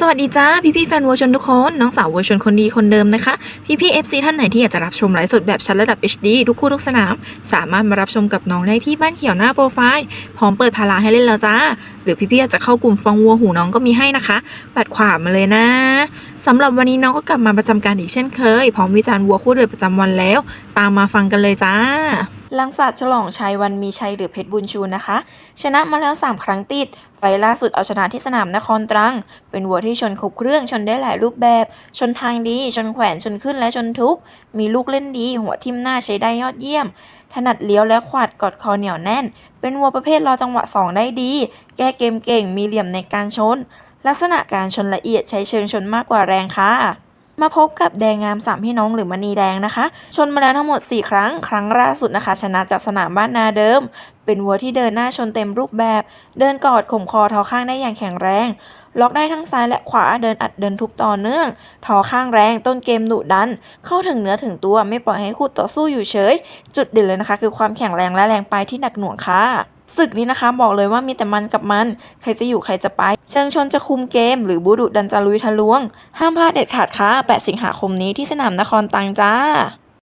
สวัสดีจ้าพี่พี่แฟนวัวชนทุกคน น้องสาววัวชนคนดีคนเดิมนะคะ พี่พี่เอฟซีท่านไหนที่อยากจะรับชมไลฟ์สดแบบชัดระดับ HD ทุกคู่ทุกสนาม สามารถมารับชมกับน้องได้ที่บ้านเขียวหน้าโปรไฟล์ พร้อมเปิดพาราให้เล่นแล้วจ้า หรือพี่พี่อยากจะเข้ากลุ่มฟังวัวหูน้องก็มีให้นะคะบัตรขวามาเลยนะสำหรับวันนี้น้องก็กลับมาประจำการอีกเช่นเคย พร้อมวิจารณ์วัวคู่เดือดประจำวันแล้ว ตามมาฟังกันเลยจ้าลังศาสตร์ฉลองชัยวันมีชัยหรือเพชรบุญชูนะคะ ชนะมาแล้ว 3 ครั้งติด ไฟล์ล่าสุดเอาชนะที่สนามนครตรัง เป็นวัวที่ชนครบเครื่องชนได้หลายรูปแบบ ชนทางดี ชนแขวนชนขึ้นและชนทุบมีลูกเล่นดี หัวทิ่มหน้าใช้ได้ยอดเยี่ยม ถนัดเลี้ยวและขวาดกอดคอเหนียวแน่น เป็นวัวประเภทรอจังหวะ 2 ได้ดี แก้เกมเก่งมีเหลี่ยมในการชน ลักษณะการชนละเอียดใช้เชิงชนมากกว่าแรงค่ะ มาพบกับแดงงามสามพี่น้องหรือมณีแดงนะคะ ชนมาแล้วทั้งหมด 4 ครั้ง ครั้งล่าสุดนะคะ ชนะจากสนามบ้านนาเดิม เป็นวัวที่เดินหน้าชนเต็มรูปแบบ เดินกอดข่มคอทอข้างได้อย่างแข็งแรง ล็อกได้ทั้งซ้ายและขวาเดินอัดเดินทุบต่อเนื่องทอข้างแรง ต้นเกมดุดัน เข้าถึงเนื้อถึงตัวไม่ปล่อยให้คู่ต่อสู้อยู่เฉย จุดเด่นเลยนะคะ คือความแข็งแรงและแรงไปที่หนักหน่วงค่ะ ศึกนี้นะคะบอกเลยว่ามีแต่มันกับมัน ใครจะอยู่ใครจะไป เชิงชนจะคุมเกม หรือบูดุดันจะลุยทะลวง ห้ามพลาดเด็ดขาดค่ะ 8 สิงหาคมนี้ที่สนามนครตังจ้า